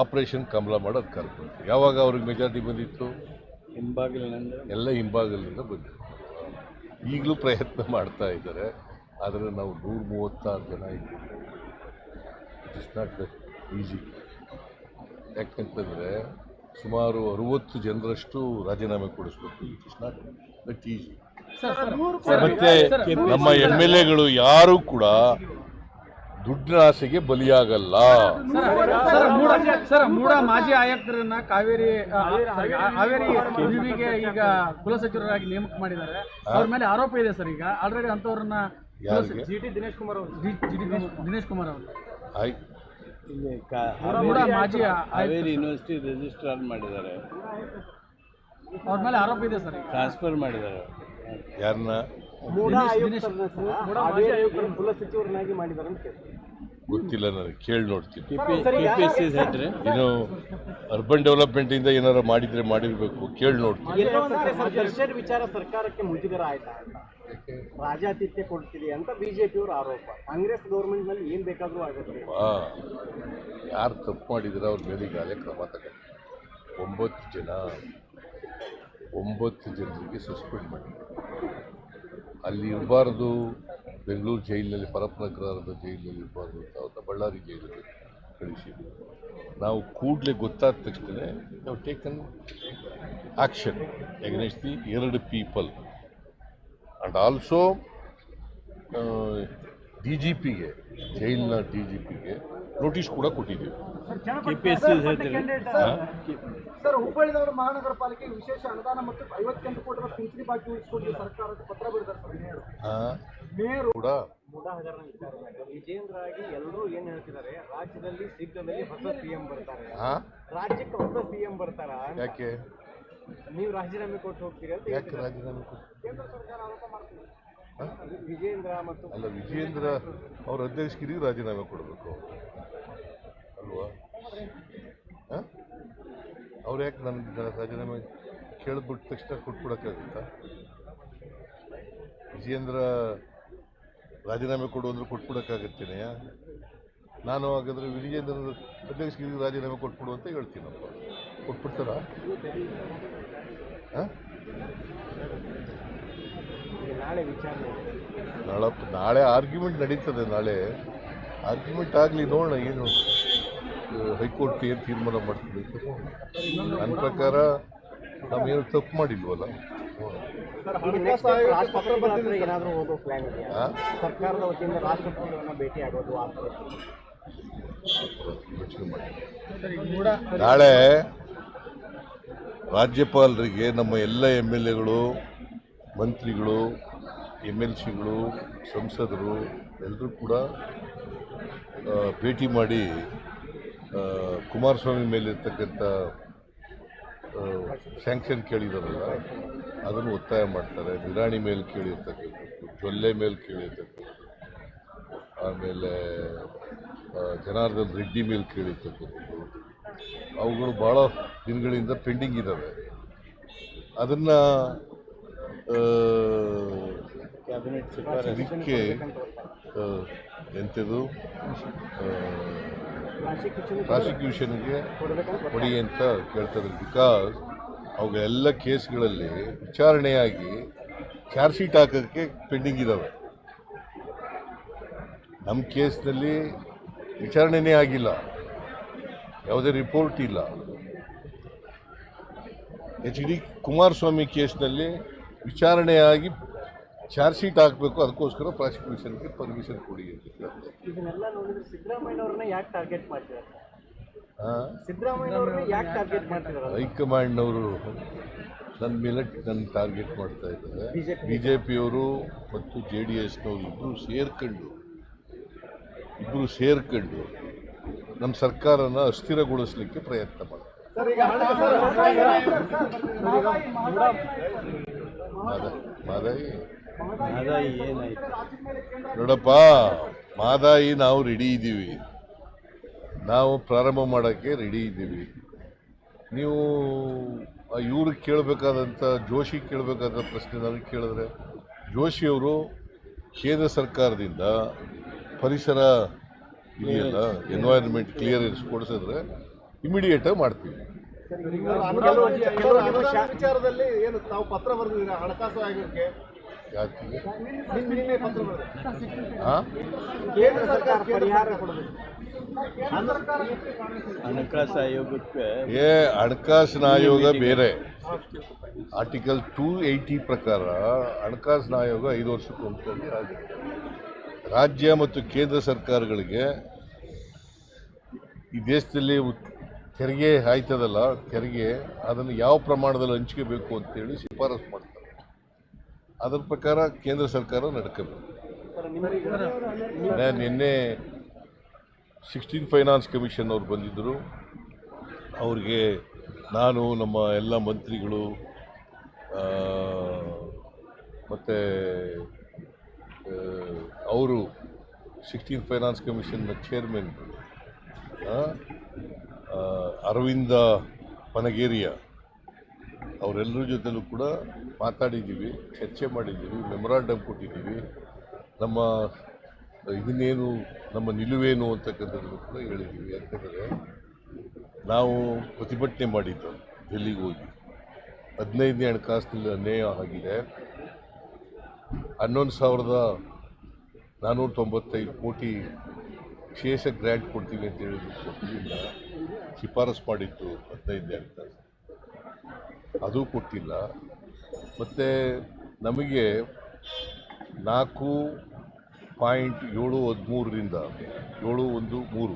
ಆಪರೇಷನ್ ಕಮಲ ಮಾಡಿ ಅಧಿಕಾರಕ್ಕೆ ಬಂದಿತ್ತು ಯಾವಾಗ ಅವ್ರಿಗೆ ಮೆಜಾರಿಟಿ ಬಂದಿತ್ತು? ಹಿಂಬಾಗಿಲಿನಿಂದ. ಎಲ್ಲ ಹಿಂಭಾಗಲಿಂದ ಬಂದಿತ್ತು. ಈಗಲೂ ಪ್ರಯತ್ನ ಮಾಡ್ತಾ ಇದ್ದಾರೆ. ಆದರೆ ನಾವು ನೂರ ಮೂವತ್ತಾರು ಜನ ಇದ್ದೀವಿ. ಇಟ್ ಇಸ್ ನಾಟ್ ಈಸಿ ಯಾಕಂತಂದರೆ ಸುಮಾರು ಅರುವತ್ತು ಜನರಷ್ಟು ರಾಜೀನಾಮೆ ಕೊಡಿಸ್ಬೇಕು. It is not that easy sir sir ಮತ್ತೆ ನಮ್ಮ ಎಂ ಎಲ್ ಎಗಳು ಯಾರೂ ಕೂಡ ದುಡ್ಡಿನ ಆಸೆಗೆ ಬಲಿಯಾಗಲ್ಲ. ಸರ್ ಮೂಡ ಸರ್ ಮೂಡ ಮಾಜಿ ಆಯುಕ್ತರನ್ನ ಕಾವೇರಿ ಕಾವೇರಿಗೆ ಈಗ ಕುಲ ವಿವಿಗೆ ಈಗ ಕುಲಸಚಿವರಾಗಿ ನೇಮಕ ಮಾಡಿದ್ದಾರೆ. ಅವ್ರ ಮೇಲೆ ಆರೋಪ ಇದೆ ಸರ್ ಈಗ. ಆಲ್ರೆಡಿ ಅಂತವ್ರನ್ನ ಯಾರಿಗೆ? ಜಿ ಟಿ ದಿನೇಶ್ ಕುಮಾರ್ ಅವರು. ದಿನೇಶ್ ಕುಮಾರ್ ಅವರು. ಮೂಡ ಹಾವೇರಿ ಮಾಜಿ ಹಾವೇರಿ ಯೂನಿವರ್ಸಿಟಿ ರಿಜಿಸ್ಟ್ರಾರ್ ಮಾಡಿದ್ದಾರೆ. ಅವ್ರ ಮೇಲೆ ಆರೋಪ ಇದೆ ಸರ್ ಟ್ರಾನ್ಸ್ಫರ್ ಮಾಡಿದ್ದಾರೆ. ಯಾರನ್ನ ಮೂಢ ದಿನೇಶ್- ಆಯುಕ್ತರನ್ನ ಹಾವೇರಿ ಆಯುಕ್ತರನ್ನ ಕುಲಸಚಿವರನ್ನಾಗಿ ಮಾಡಿದ್ದಾರೆ ಅಂತ. ಗೊತ್ತಿಲ್ಲ ನನಗೆ ಕೇಳಿ ನೋಡ್ತೀನಿ. ಏನು ಅರ್ಬನ್ ಡೆವಲಪ್ಮೆಂಟಿಂದ ಏನಾರು ಮಾಡಿದರೆ ಮಾಡಿರಬೇಕು ಕೇಳಿ ನೋಡ್ತೀನಿ. ವಿಚಾರ ಸರ್ಕಾರಕ್ಕೆ ಮುಜುಗರ ಆಯ್ತಾ? ಅಂತ ರಾಜಾತಿಥ್ಯ ಕೊಡ್ತಿದೆ ಅಂತ ಬಿಜೆಪಿ ಅವರು ಆರೋಪ. ಕಾಂಗ್ರೆಸ್ ಗೌರ್ಮೆಂಟ್ನಲ್ಲಿ ಏನ್ ಬೇಕಾದ್ರೂ ಆಗುತ್ತೆ. ಯಾರು ತಪ್ಪು ಮಾಡಿದ್ರೆ ಅವ್ರ ಮೇಲೆ ಈಗಾಗಲೇ ಕ್ರಮ ತಗೊಂಡು ಒಂಬತ್ತು ಜನ ಒಂಬತ್ತು ಜನರಿಗೆ ಸಸ್ಪೆಂಡ್ ಮಾಡಿ. ಅಲ್ಲಿ ಇರಬಾರ್ದು. ಬೆಂಗಳೂರು ಜೈಲಿನಲ್ಲಿ ಪರಪ್ಪನಗರದ ಜೈಲಿನಲ್ಲಿ ಅವ್ರನ್ನ ಬಳ್ಳಾರಿ ಜೈಲಿಗೆ ಕಳಿಸಿದ್ವಿ ನಾವು ಕೂಡಲೇ ಗೊತ್ತಾದ ತಕ್ಷಣ ನಾವು ಟೇಕನ್ ಆಕ್ಷನ್ ಎಗ್ನೆಸ್ಟ್ ದಿ ಎರಡು people and also D G ಪಿಗೆ ಜೈಲಿನ ಡಿ ಜಿ ಪಿಗೆ ನೋಟಿಸ್ ಕೂಡ ಕೊಟ್ಟಿದ್ದೀವಿ. ಕೆ ಪಿ ಎಸ್ ಸಿ ಹೆಡ್ರಿ ಸರ್ ಹುಬ್ಬಳ್ಳಿದವರು ಮಹಾನಗರ ಪಾಲಿಕೆ ವಿಶೇಷ ಅನುದಾನ ಮತ್ತು ಐವತ್ತೆಂಟು ಕೋಟಿ ರೂಪಾಯಿ ಪಿಂಚಣಿ ಬಾಕಿ ಉಳಿಸಿಕೊಂಡು ಸರ್ಕಾರಕ್ಕೆ ಪತ್ರ ಹಾಂ? ಕೂಡ? ವಿಜೇಂದ್ರ ಆಗಿ ಎಲ್ಲರೂ ಏನ್ ಹೇಳ್ತಿದ್ದಾರೆ ರಾಜ್ಯದಲ್ಲಿ ಶೀಘ್ರದಲ್ಲಿ ಹೊಸ ಸಿಎಂ ಬರ್ತಾರೆ. ರಾಜ್ಯಕ್ಕೆ ಹೊಸ ಸಿಎಂ ಬರ್ತಾರ? ಯಾಕೆ? ನೀವು ರಾಜೀನಾಮೆ ಕೊಟ್ಟು ಹೋಗ್ತೀರಿ ಅಂತ ಯಾಕೆ. ರಾಜೀನಾಮೆ ಕೊಟ್ಟು? ಕೇಂದ್ರ ಸರ್ಕಾರ ಆರೋಪ ಮತ್ತು ಅಲ್ಲ, ವಿಜೇಂದ್ರ ಅವ್ರ ಅಧ್ಯಕ್ಷಗಿರಿಗೆ ರಾಜೀನಾಮೆ ಕೊಡಬೇಕು ಅಲ್ವಾ? ಅವ್ರು ಯಾಕೆ ನನ್ನ ರಾಜೀನಾಮೆ ಕೇಳಿಬಿಟ್ಟ ತಕ್ಷಣ ಕೊಟ್ಬಿಡೋಕ್ಕಾಗುತ್ತಾ? ವಿಜೇಂದ್ರ ರಾಜೀನಾಮೆ ಕೊಡು ಅಂದ್ರೆ ಕೊಟ್ಬಿಡೋಕ್ಕಾಗತ್ತೇನೆಯ ನಾನು ಹಾಗಾದರೆ ವಿಜೇಂದ್ರ ಅಧ್ಯಕ್ಷಗಿರಿಗೆ ರಾಜೀನಾಮೆ ಕೊಟ್ಬಿಡು ಅಂತ ಹೇಳ್ತೀನಪ್ಪ. ಕೊಟ್ಬಿಡ್ತಾರಾ? ಹಾಂ? ನಾಳೆ ವಿಚಾರಣೆ ನಾಳೆ ಆರ್ಗ್ಯುಮೆಂಟ್ ನಡೀತದೆ ನಾಳೆ ಆರ್ಗ್ಯುಮೆಂಟ್ ಆಗಲಿ ನೋಡೋಣ ಏನು ಹೈಕೋರ್ಟ್ ಏನು ತೀರ್ಮಾನ ಮಾಡ್ತದೆ ನನ್ನ ಪ್ರಕಾರ ನಾವೇನು ತಪ್ಪು ಮಾಡಿಲ್ವಲ್ಲ? ನೋಡೋಣ. ಈಗ next ರಾಷ್ಟ್ರಪತಿಗಳ ಹತ್ರ ಏನಾದರೂ ಹೋಗೋ ಪ್ಲಾನ್ ಇದೆಯಾ? ಸರ್ಕಾರದ ವತಿಯಿಂದ ರಾಷ್ಟ್ರಪತಿಗಳನ್ನ ಭೇಟಿ ಆಗೋದು ಆ ಥರ ಸರ್. ನಾಳೆ ರಾಜ್ಯಪಾಲರಿಗೆ ನಮ್ಮ ಎಲ್ಲ ಎಂ ಎಲ್ ಎಗಳು ಮಂತ್ರಿಗಳು ಎಂ ಎಲ್ ಸಿಗಳು, ಸಂಸದರು ಎಲ್ಲರೂ ಕೂಡ ಭೇಟಿ ಮಾಡಿ ಕುಮಾರಸ್ವಾಮಿ ಮೇಲಿರ್ತಕ್ಕಂಥ ಸ್ಯಾಂಕ್ಷನ್ ಕೇಳಿದಾರಲ್ಲ, ಅದನ್ನು ಒತ್ತಾಯ ಮಾಡ್ತಾರೆ. ನಿರಾಣಿ ಮೇಲೆ ಕೇಳಿರ್ತಕ್ಕಂಥದ್ದು, ಜೊಲ್ಲೆ ಮೇಲೆ ಕೇಳಿರ್ತಕ್ಕಂಥದ್ದು, ಆಮೇಲೆ ಜನಾರ್ದನ್ ರೆಡ್ಡಿ ಮೇಲೆ ಕೇಳಿರ್ತಕ್ಕಂಥದ್ದು, ಅವುಗಳು ಭಾಳ ದಿನಗಳಿಂದ ಪೆಂಡಿಂಗ್ ಇದ್ದಾವೆ ಅದನ್ನು ಇದಕ್ಕೆ ಎಂಥದ್ದು ಪ್ರಾಸಿಕ್ಯೂಷನ್ ಪ್ರಾಸಿಕ್ಯೂಷನ್ಗೆ ಕೊಡಿ ಅಂತ ಕೇಳ್ತಾರೆ ಬಿಕಾಸ್ ಅವುಗಳೆಲ್ಲ ಕೇಸ್ಗಳಲ್ಲಿ ವಿಚಾರಣೆಯಾಗಿ ಚಾರ್ಜ್ ಶೀಟ್ ಹಾಕೋಕ್ಕೆ ಪೆಂಡಿಂಗ್ ಇದ್ದಾವೆ ನಮ್ಮ ಕೇಸ್ನಲ್ಲಿ ವಿಚಾರಣೆನೇ ಆಗಿಲ್ಲ. ಯಾವುದೇ ರಿಪೋರ್ಟ್ ಇಲ್ಲ. ಎಚ್ ಡಿ ಕುಮಾರಸ್ವಾಮಿ ಕೇಸ್ನಲ್ಲಿ ವಿಚಾರಣೆಯಾಗಿ ಚಾರ್ಜ್ ಶೀಟ್ ಹಾಕಬೇಕು ಅದಕ್ಕೋಸ್ಕರ ಪ್ರಾಸಿಕ್ಯೂಷನ್ಗೆ ಪರ್ಮಿಷನ್ ಕೊಡಿ ಅಂತ ಇದನ್ನೆಲ್ಲ ನೋಡಿದ್ರೆ ಸಿದ್ದರಾಮಯ್ಯ ಅವ್ರನ್ನ ಯಾಕೆ ಟಾರ್ಗೆಟ್ ಮಾಡ್ತಿದ್ದಾರೆ ಹಾಂ ಸಿದ್ದರಾಮಯ್ಯ ಅವ್ರನ್ನ ಯಾಕೆ ಟಾರ್ಗೆಟ್ ಮಾಡ್ತಿದ್ದಾರೆ ಹೈಕಮಾಂಡ್ನವರು ನನ್ನ ಮೇಲೆ ನನ್ನ ಟಾರ್ಗೆಟ್ ಮಾಡ್ತಾ ಇದ್ದಾರೆ ಬಿ ಜೆ ಪಿಯವರು ಮತ್ತು ಜೆ ಡಿ ಎಸ್ನವರು ಇಬ್ಬರು ಸೇರ್ಕೊಂಡು ಇಬ್ಬರು ಸೇರ್ಕೊಂಡು ನಮ್ಮ ಸರ್ಕಾರನ ಅಸ್ಥಿರಗೊಳಿಸಲಿಕ್ಕೆ ಪ್ರಯತ್ನ ಮಾಡ್ತಾರೆ ಮಾದ- ಮಾದಾಯಿ ನೋಡಪ್ಪ, ಮಾದಾಯಿ ನಾವು ರೆಡಿ ಇದ್ದೀವಿ. ನಾವು ಪ್ರಾರಂಭ ಮಾಡೋಕ್ಕೆ ರೆಡಿ ಇದ್ದೀವಿ. ನೀವು ಇವ್ರಿಗೆ ಕೇಳಬೇಕಾದಂಥ, ಜೋಶಿ ಕೇಳಬೇಕಾದ ಪ್ರಶ್ನೆ ನನಗೆ ಕೇಳಿದ್ರೆ ಜೋಶಿಯವರು ಕೇಂದ್ರ ಸರ್ಕಾರದಿಂದ ಪರಿಸರ ಇದೆಯಲ್ಲ ಎನ್ವೈರನ್ಮೆಂಟ್ ಕ್ಲಿಯರೆನ್ಸ್ ಕೊಡಿಸಿದ್ರೆ ಇಮಿಡಿಯೇಟಾಗಿ ಮಾಡ್ತೀವಿ. ವಿಚಾರದಲ್ಲಿ ಏನು, ತಾವು ಪತ್ರ ಬರೆದಿದ್ದೀರಾ? ಹಣಕಾಸು ಆಯೋಗಕ್ಕೆ ಹಾಂ? ಹಣಕಾಸು ಆಯೋಗಕ್ಕೆ ಏ ಹಣಕಾಸಿನ ಆಯೋಗ ಬೇರೆ. ಆರ್ಟಿಕಲ್ ಟೂ ಏಯ್ಟಿ ಪ್ರಕಾರ ಹಣಕಾಸಿನ ಆಯೋಗ ಐದು ಆಗುತ್ತೆ ರಾಜ್ಯ. ಮತ್ತು ಕೇಂದ್ರ ಸರ್ಕಾರಗಳಿಗೆ ಈ ದೇಶದಲ್ಲಿ ತೆರಿಗೆ ಆಯ್ತದಲ್ಲ ತೆರಿಗೆ ಅದನ್ನು ಯಾವ ಪ್ರಮಾಣದಲ್ಲಿ ಹಂಚ್ಕೋಬೇಕು ಅಂತೇಳಿ ಶಿಫಾರಸು ಮಾಡ್ತಾರೆ. ಅದರ ಪ್ರಕಾರ ಕೇಂದ್ರ ಸರ್ಕಾರ ನಡ್ಕೋಬೇಕು. ನಾನು ನಿನ್ನೆ ಸಿಕ್ಸ್ಟೀನ್ ಫೈನಾನ್ಸ್ ಕಮಿಷನ್ ಅವ್ರು ಬಂದಿದ್ದರು ಅವ್ರಿಗೆ ನಾನು ನಮ್ಮ ಎಲ್ಲ ಮಂತ್ರಿಗಳು ಮತ್ತು ಅವರು ಸಿಕ್ಸ್ಟೀನ್ ಫೈನಾನ್ಸ್ ಕಮಿಷನ್ನ ಚೇರ್ಮನ್ ಅರವಿಂದ ಪನಗೇರಿಯ ಅವರೆಲ್ಲರ ಜೊತೆಲೂ ಕೂಡ ಮಾತಾಡಿದ್ದೀವಿ, ಚರ್ಚೆ ಮಾಡಿದ್ದೀವಿ, ಮೆಮೊರಾಂಡಮ್ ಕೊಟ್ಟಿದ್ದೀವಿ. ನಮ್ಮ ಇದನ್ನೇನು ನಮ್ಮ ನಿಲುವೇನು ಅಂತಕ್ಕಂಥದ್ದನ್ನು ಕೂಡ ಹೇಳಿದ್ದೀವಿ. ಯಾಕಂದರೆ ನಾವು ಪ್ರತಿಭಟನೆ ಮಾಡಿದ್ದು ಡೆಲ್ಲಿಗೆ ಹೋಗಿ. ಹದಿನೈದನೇ ಹಣಕಾಸಿನಲ್ಲಿ ಅನ್ಯಾಯ ಆಗಿದೆ. ಹನ್ನೊಂದು ಸಾವಿರದ ನಾನ್ನೂರ ತೊಂಬತ್ತೈದು ಕೋಟಿ ವಿಶೇಷ ಗ್ರ್ಯಾಂಟ್ ಕೊಡ್ತೀವಿ ಅಂತ ಹೇಳಿದ್ರು ಕೊಟ್ಟಿಲ್ಲ ಶಿಫಾರಸು ಮಾಡಿತ್ತು ಹದಿನೈದನೇ ಹಣಕಾಸು ಅದು ಕೊಟ್ಟಿಲ್ಲ. ಮತ್ತು ನಮಗೆ ನಾಲ್ಕು ಪಾಯಿಂಟ್ ಏಳು ಹದಿಮೂರರಿಂದ ಏಳು ಒಂದು ಮೂರು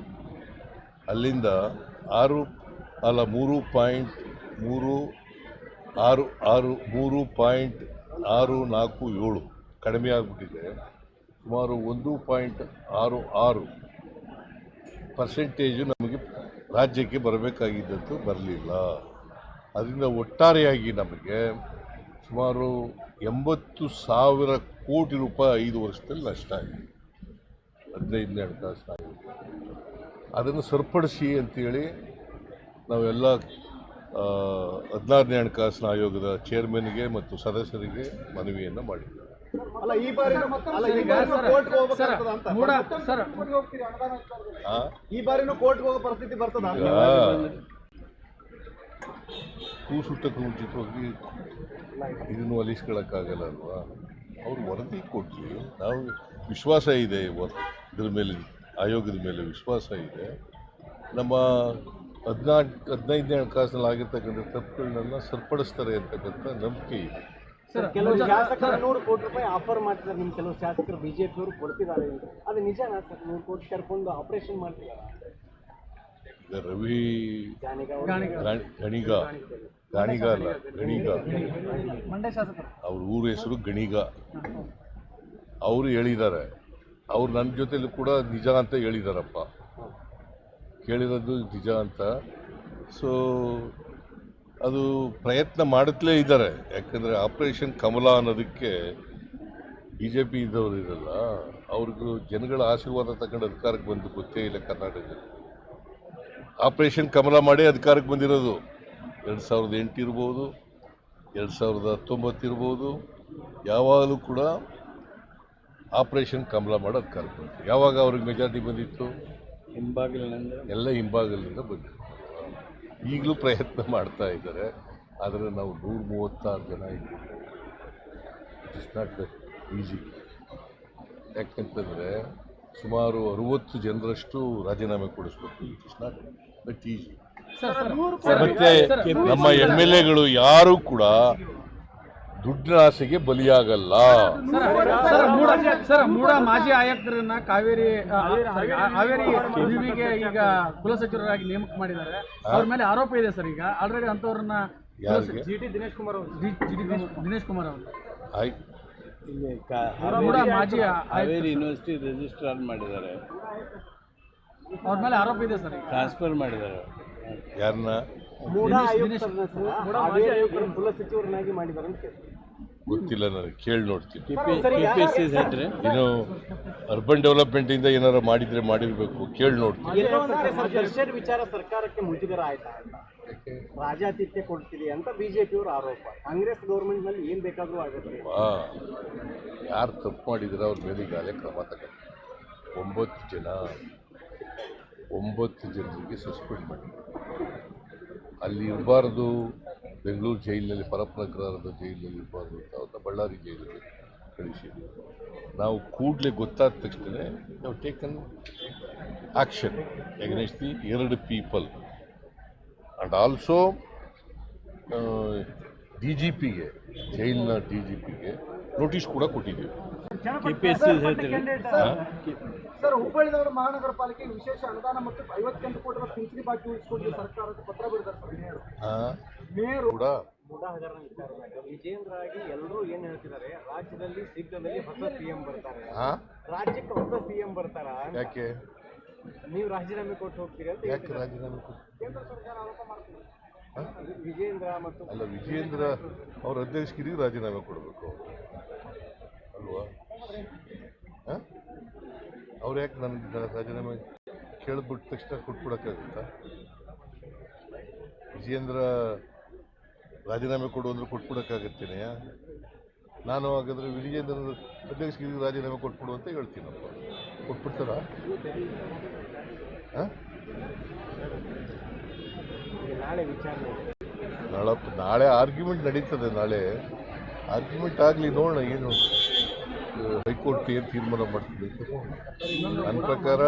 ಅಲ್ಲಿಂದ ಆರು, ಅಲ್ಲ ಮೂರು ಪಾಯಿಂಟ್ ಮೂರು ಆರು ಆರು, ಮೂರು ಪಾಯಿಂಟ್ ಆರು ನಾಲ್ಕು ಏಳು ಕಡಿಮೆ ಆಗಿಬಿಟ್ಟಿದೆ. ಸುಮಾರು ಒಂದು ಪಾಯಿಂಟ್ ಆರು ಆರು ಪರ್ಸೆಂಟೇಜು ನಮಗೆ ರಾಜ್ಯಕ್ಕೆ ಬರಬೇಕಾಗಿದ್ದಂತೂ ಬರಲಿಲ್ಲ. ಅದರಿಂದ ಒಟ್ಟಾರೆಯಾಗಿ ನಮಗೆ ಸುಮಾರು ಎಂಬತ್ತು ಸಾವಿರ ಕೋಟಿ ರೂಪಾಯಿ ಐದು ವರ್ಷದಲ್ಲಿ ನಷ್ಟ ಆಗಿದೆ. ಹದಿನೈದನೇ ಹಣಕಾಸು ಆಗಿದೆ ಅದನ್ನು ಸರಿಪಡಿಸಿ ಅಂತೇಳಿ ನಾವೆಲ್ಲ ಹದಿನಾರನೇ ಹಣಕಾಸಿನ ಆಯೋಗದ ಚೇರ್ಮನ್ಗೆ ಮತ್ತು ಸದಸ್ಯರಿಗೆ ಮನವಿಯನ್ನು ಮಾಡಿದ್ದೇವೆ ಅಲ್ಲ ಈ ಬಾರಿನೂ ಕೋರ್ಟ್ಗೆ ಹೋಗೋ ಪರಿಸ್ಥಿತಿ ಬರ್ತದ? ಕೂಸುಟ್ಟಕ್ಕೆ ಮುಂಚಿತವಾಗಿ ಇದನ್ನು ಅಲಿಸ್ಕೊಳಕ್ಕಾಗಲ್ಲ ಅಲ್ವಾ? ಅವ್ರು ವರದಿ ಕೊಟ್ಟು ನಾವು ವಿಶ್ವಾಸ ಇದೆ ಇದ್ರ ಮೇಲೆ ಆಯೋಗದ ಮೇಲೆ ವಿಶ್ವಾಸ ಇದೆ. ನಮ್ಮ ಹದಿನಾಲ್ಕು ಹದಿನೈದನೇ ಹಣಕಾಸಿನಲ್ಲಿ ಆಗಿರ್ತಕ್ಕಂಥ ತಪ್ಪುಗಳನ್ನೆಲ್ಲ ಸರಿಪಡಿಸ್ತಾರೆ ಅಂತಕ್ಕಂಥ ನಂಬಿಕೆ ಇದೆ. ಸರ್ ಕೆಲವು ಶಾಸಕರು ನೂರು ಕೋಟಿ ರೂಪಾಯಿ ಆಫರ್ ಮಾಡ್ತಾರೆ ನಿಮ್ ಕೆಲವು ಶಾಸಕರು ಬಿಜೆಪಿ ಅವರು ಕೊಡ್ತಿದ್ದಾರೆ. ಅದು ನಿಜನಾ ಸರ್? ನೂರು ಕೋಟಿ ಕರ್ಕೊಂಡು ಆಪರೇಷನ್ ಮಾಡ್ತಿದ್ದಾರೆ? ರವಿ ಗಾಣಿಗ. ಗಾಣಿ- ಗಣಿಗ ಅಲ್ಲ ಗಣಿಗ ಅವ್ರ ಊರ ಹೆಸರು ಗಣಿಗ ಅವರು ಹೇಳಿದ್ದಾರೆ ಅವ್ರು ನನ್ನ ಜೊತೆಲಿ ಕೂಡ ನಿಜ ಅಂತ ಹೇಳಿದಾರಪ್ಪ. ಕೇಳಿರೋದು ನಿಜ ಅಂತ. ಸೊ ಅದು ಪ್ರಯತ್ನ ಮಾಡುತ್ತಲೇ ಇದ್ದಾರೆ. ಯಾಕಂದರೆ ಆಪರೇಷನ್ ಕಮಲ ಅನ್ನೋದಕ್ಕೆ ಬಿ ಜೆ ಪಿ ಇದ್ದವರು ಇರಲ್ಲ. ಅವ್ರಿಗೂ ಜನಗಳ ಆಶೀರ್ವಾದ ತಗೊಂಡು ಅಧಿಕಾರಕ್ಕೆ ಬಂದು ಗೊತ್ತೇ ಇಲ್ಲ ಕರ್ನಾಟಕದಲ್ಲಿ. ಆಪರೇಷನ್ ಕಮಲ ಮಾಡಿ ಅಧಿಕಾರಕ್ಕೆ ಬಂದಿರೋದು. ಎರಡು ಸಾವಿರದ ಎಂಟು ಇರ್ಬೋದು ಎರಡು ಸಾವಿರದ ಹತ್ತೊಂಬತ್ತು ಇರ್ಬೋದು ಯಾವಾಗಲೂ ಕೂಡ ಆಪರೇಷನ್ ಕಮಲ ಮಾಡಿ ಅಧಿಕಾರಕ್ಕೆ ಬಂತು ಯಾವಾಗ ಅವ್ರಿಗೆ ಮೆಜಾರಿಟಿ ಬಂದಿತ್ತು? ಹಿಂಬಾಗಿಲಿನಿಂದ? ಎಲ್ಲ ಹಿಂಭಾಗಲಿಂದ ಬಂದಿತ್ತು. ಈಗಲೂ ಪ್ರಯತ್ನ ಮಾಡ್ತಾ ಇದ್ದಾರೆ. ಆದರೆ ನಾವು ನೂರ ಮೂವತ್ತಾರು ಜನ ಇದ್ದೀವಿ. ಇಟ್ಸ್ ನಾಟ್ ಈಸಿ ಯಾಕಂತಂದರೆ ಸುಮಾರು ಅರುವತ್ತು ಜನರಷ್ಟು ರಾಜೀನಾಮೆ ಕೊಡಿಸ್ಬೇಕು not but easy sir sir. ಮತ್ತೆ ನಮ್ಮ ಎಂ ಎಲ್ ಎಗಳು ಯಾರು ಕೂಡ ದುಡ್ಡಿನ ಆಸೆಗೆ ಬಲಿಯಾಗಲ್ಲ. ಸರ್ ಮೂಡ ಸರ್ ಮೂಡ ಮಾಜಿ ಆಯುಕ್ತರನ್ನ ಕಾವೇರಿ ಕಾವೇರಿ ಹಾವೇರಿ ವಿವಿಗೆ ಈಗ ಕುಲಸಚಿವರಾಗಿ ನೇಮಕ ಮಾಡಿದ್ದಾರೆ. ಅವ್ರ ಮೇಲೆ ಆರೋಪ ಇದೆ ಸರ್ ಈಗ. ಆಲ್ರೆಡಿ ಅಂತವ್ರನ್ನ ಜಿ ಟಿ ದಿನೇಶ್ ಕುಮಾರ್ ಅವರು. ದಿನೇಶ್ ಕುಮಾರ್ ಅವರು. ಆಯ್ತು. ಇಲ್ಲಿ ಹಾವೇರಿ ಮಾಜಿ ಹಾವೇರಿ ಯೂನಿವರ್ಸಿಟಿ ರಿಜಿಸ್ಟ್ರಾರ್ ಮಾಡಿದ್ದಾರೆ. ಅವ್ರ ಮೇಲೆ ಆರೋಪ ಇದೆ ಸರ್ ಈಗ. ಟ್ರಾನ್ಸ್ಫರ್ ಮಾಡಿದ್ದಾರೆ. ಯಾರನ್ನ ಸರ್ ಮಾಡಿದ್ದಾರೆ ಅಂತ ಕೇಳ್ತೀನಿ. ಗೊತ್ತಿಲ್ಲ ನನಗೆ ಕೇಳಿ ನೋಡ್ತೀನಿ. ಅರ್ಬನ್ ಪಿ ಇಂದ ಪಿ ಎಸ್ ಸಿ ಹೆಡ್ರಿ? ಏನು ಅರ್ಬನ್ ಡೆವಲಪ್ಮೆಂಟಿಂದ ಏನಾರು ಮಾಡಿದರೆ ಮಾಡಿರಬೇಕು. ಕೇಳಿ ನೋಡ್ತೀನಿ. ವಿಚಾರ ಸರ್ಕಾರಕ್ಕೆ ಮುಜುಗರ ಆಯ್ತಾ ಅಂತ. ರಾಜಾತಿಥ್ಯ ಕೊಡ್ತೀರಿ ಅಂತ ಬಿಜೆಪಿ ಅವರು ಆರೋಪ. ಕಾಂಗ್ರೆಸ್ ಗೌರ್ಮೆಂಟ್ನಲ್ಲಿ ಏನ್ ಬೇಕಾದ್ರೂ ಆಗುತ್ತೆ. ಯಾರು ತಪ್ಪು ಮಾಡಿದ್ರೆ ಅವ್ರ ಮೇಲೆ ಈಗಾಗಲೇ ಕ್ರಮ ತಗೊಂಡು ಒಂಬತ್ತು ಜನ ಒಂಬತ್ತು ಜನರಿಗೆ ಸಸ್ಪೆಂಡ್ ಮಾಡಿ. ಅಲ್ಲಿ ಇರಬಾರ್ದು ಬೆಂಗಳೂರು ಜೈಲಿನಲ್ಲಿ ಪರಪ್ರಕರಣದ ಜೈಲಿನಲ್ಲಿ ಇರಬಾರ್ದು ಅಂತ ಅವ್ರನ್ನ ಬಳ್ಳಾರಿ ಜೈಲಿಗೆ ಕಳಿಸಿ. ನಾವು ಕೂಡಲೇ ಗೊತ್ತಾದ ತಕ್ಷಣ ನಾವು ಟೇಕನ್ ಆ್ಯಕ್ಷನ್ ಎಗ್ನೆಸ್ಟ್ ದಿ ಎರಡು people and also D G ಪಿಗೆ ಜೈಲಿನ ಡಿ ಜಿ ಪಿಗೆ ನೋಟಿಸ್ ಕೂಡ ಕೊಟ್ಟಿದ್ದೀವಿ. ಸರ್ ಹುಬ್ಬಳ್ಳಿ ನಗರ ಮಹಾನಗರ ಪಾಲಿಕೆ ವಿಶೇಷ ಅನುದಾನ ಮತ್ತು ಐವತ್ತೆಂಟು ಕೋಟಿ ರೂಪಾಯಿ ಪಿಂಚಣಿ ಬಾಕಿ ಉಳಿಸಿಕೊಂಡು ಸರ್ಕಾರಕ್ಕೆ ಪತ್ರ ಬರೆದಾರೆ ಸರ್ ಮೇಯರ್. ಕೂಡ ಮೂಡ ಹಗರಣ ವಿಚಾರದಾಗ ವಿಜೇಂದ್ರ ಆಗಿ ಎಲ್ಲರೂ ಏನ್ ಹೇಳ್ತಿದ್ದಾರೆ? ರಾಜ್ಯದಲ್ಲಿ ಶೀಘ್ರದಲ್ಲಿ ಹೊಸ ಸಿಎಂ ಬರ್ತಾರೆ. ರಾಜ್ಯಕ್ಕೆ ಹೊಸ ಸಿಎಂ ಬರ್ತಾರ? ಯಾಕೆ? ನೀವು ರಾಜೀನಾಮೆ ಕೊಟ್ಟು ಹೋಗ್ತೀರಿ ಅಂತ ಯಾಕೆ ಹೇಳ್ತಿದ್ದಾರೆ. ರಾಜೀನಾಮೆ ಕೊಟ್ಟು ಕೇಂದ್ರ ಸರ್ಕಾರ ಆರೋಪ ಮಾಡ್ತಿದೆ. ವಿಜೇಂದ್ರ ಮತ್ತು ಅಲ್ಲ ವಿಜೇಂದ್ರ ಅವ್ರ ಅಧ್ಯಕ್ಷಗಿರಿಗೆ ರಾಜೀನಾಮೆ ಕೊಡಬೇಕು ಅಲ್ವಾ? ಹಾಂ? ಅವ್ರು ಯಾಕೆ ನನಗೆ ರಾಜೀನಾಮೆ ಕೇಳಿಬಿಟ್ಟ ತಕ್ಷಣ ಕೊಟ್ಬಿಡೋಕ್ಕಾಗುತ್ತಾ? ವಿಜೇಂದ್ರ ರಾಜೀನಾಮೆ ಕೊಡು ಅಂದ್ರೆ ಕೊಟ್ಬಿಡೋಕ್ಕಾಗತ್ತೇನೆ. ನಾನು ಹಾಗಾದ್ರೆ ವಿಜೇಂದ್ರ ಅಧ್ಯಕ್ಷಗಿರಿಗೆ ರಾಜೀನಾಮೆ ಕೊಟ್ಬಿಡು ಅಂತ ಹೇಳ್ತೀನಪ್ಪ. ಕೊಟ್ಬಿಡ್ತಾರಾ ಹಾಂ? ಈಗ ನಾಳೆ ವಿಚಾರಣೆ ನಾಳೆ ನಾಳೆ ಆರ್ಗ್ಯುಮೆಂಟ್ ನಡೀತದೆ ನಾಳೆ. ಆರ್ಗ್ಯುಮೆಂಟ್ ಆಗಲಿ ನೋಡೋಣ ಏನು. ಹೈಕೋರ್ಟ್ ಏನು ತೀರ್ಮಾನ ಮಾಡ್ತದೆ. ನನ್ನ ಪ್ರಕಾರ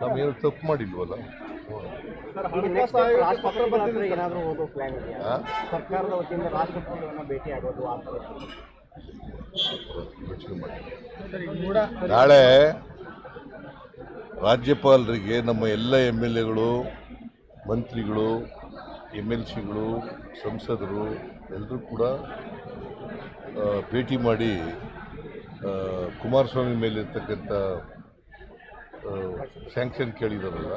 ನಾವೇನು ತಪ್ಪು ಮಾಡಿಲ್ವಲ್ಲ? ನಾಳೆ ರಾಜ್ಯಪಾಲರಿಗೆ ನಮ್ಮ ಎಲ್ಲ ಎಂ ಎಲ್ ಎಗಳು, ಮಂತ್ರಿಗಳು, ಎಂ ಎಲ್ ಸಿಗಳು, ಸಂಸದರು ಎಲ್ಲರೂ ಕೂಡ ಭೇಟಿ ಮಾಡಿ ಕುಮಾರಸ್ವಾಮಿ ಮೇಲಿರ್ತಕ್ಕಂಥ ಸ್ಯಾಂಕ್ಷನ್ ಕೇಳಿದಾರಲ್ಲ,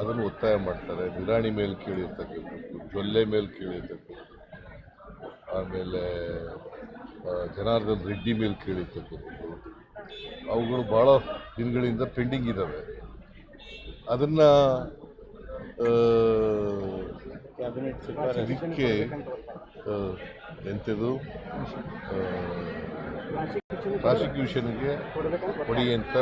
ಅದನ್ನು ಒತ್ತಾಯ ಮಾಡ್ತಾರೆ. ಬಿರಾಣಿ ಮೇಲೆ ಕೇಳಿರ್ತಕ್ಕಂಥದ್ದು, ಜೊಲ್ಲೆ ಮೇಲೆ ಕೇಳಿರ್ತಕ್ಕಂಥದ್ದು, ಆಮೇಲೆ ಜನಾರ್ದನ್ ರೆಡ್ಡಿ ಮೇಲೆ ಕೇಳಿರ್ತಕ್ಕಂಥದ್ದು. ಅವುಗಳು ಭಾಳ ದಿನಗಳಿಂದ ಪೆಂಡಿಂಗ್ ಇದ್ದಾವೆ. ಅದನ್ನು ಇದಕ್ಕೆ ಎಂಥದ್ದು ಪ್ರಾಸಿಕ್ಯೂಷನ್ಗೆ ಕೊಡಿ ಅಂತ